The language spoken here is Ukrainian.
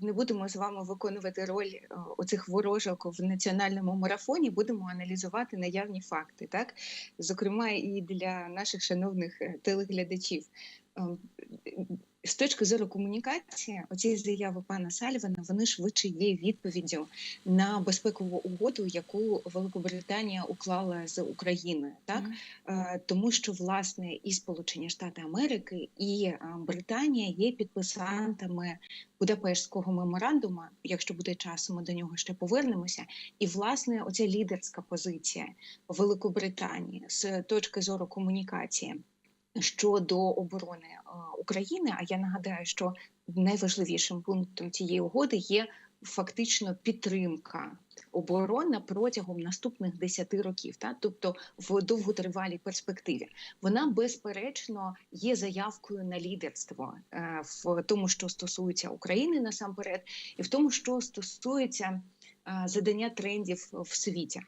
не будемо з вами виконувати роль е, оцих ворожок в національному марафоні. Будемо аналізувати наявні факти, так зокрема і для наших шановних е, телеглядачів. З точки зору комунікації, оці заяви пана Сальвана вони швидше є відповіддю на безпекову угоду, яку Великобританія уклала з Україною, так Е, тому що власне і Сполучені Штати Америки, і е, Британія є підписантами Будапештського меморандуму. Якщо буде час, ми до нього ще повернемося. І власне оця лідерська позиція Великобританії з точки зору комунікації щодо оборони е, України. А я нагадаю, що найважливішим пунктом цієї угоди є фактично підтримка оборони протягом наступних 10 років, та тобто в довготривалій перспективі, вона безперечно є заявкою на лідерство е, в тому, що стосується України насамперед, і в тому, що стосується е, задання трендів в світі.